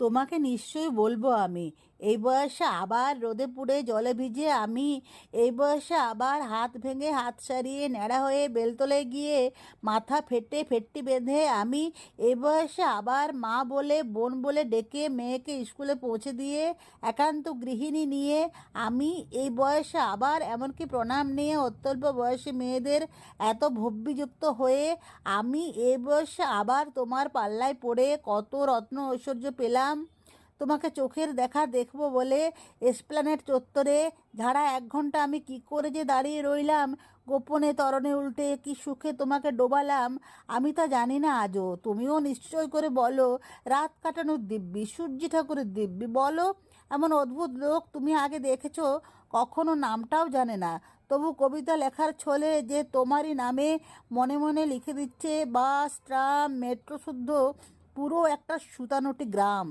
তোমাকে নিশ্চয়ই বলব আমি। এই বয়সে আবার রোদে পুড়ে জলে ভিজে আমি, এই বয়সে আবার হাত ভেঙে হাত সারিয়ে ন্যাড়া হয়ে বেলতলে গিয়ে মাথা ফেটে ফেটটি বেঁধে আমি, এই বয়সে আবার মা বলে, বোন বলে ডেকে মেয়েকে স্কুলে পৌঁছে দিয়ে একান্ত গৃহিণী নিয়ে আমি, এই বয়সে আবার এমনকি প্রণাম নিয়ে অত্যল্প বয়সী মেয়েদের এত ভব্যযুক্ত হয়ে আমি, এই বয়সে আবার তোমার পাল্লায় পড়ে কত রত্ন ঐশ্বর্য পেলাম তোমাকে চোখের দেখা দেখব বলে এসপ্ল্যানেট চত্বরে। ঝাড়া এক ঘণ্টা আমি কি করে যে দাঁড়িয়ে রইলাম? গোপনে তরণে উল্টে কি সুখে তোমাকে ডোবালাম? আমি তা জানি না আজও। তুমিও নিশ্চয় করে বলো। রাত কাটানোর দিব্যি, সূর্যি ঠাকুরের দিব্যি, বলো। এমন অদ্ভুত লোক তুমি আগে দেখেছ, কখনো নামটাও জানে না। তবু কবিতা লেখার ছলে যে তোমারই নামে মনে মনে লিখে দিচ্ছে, বাস, ট্রাম, মেট্রো শুদ্ধ পুরো একটা সুতানুটি গ্রাম।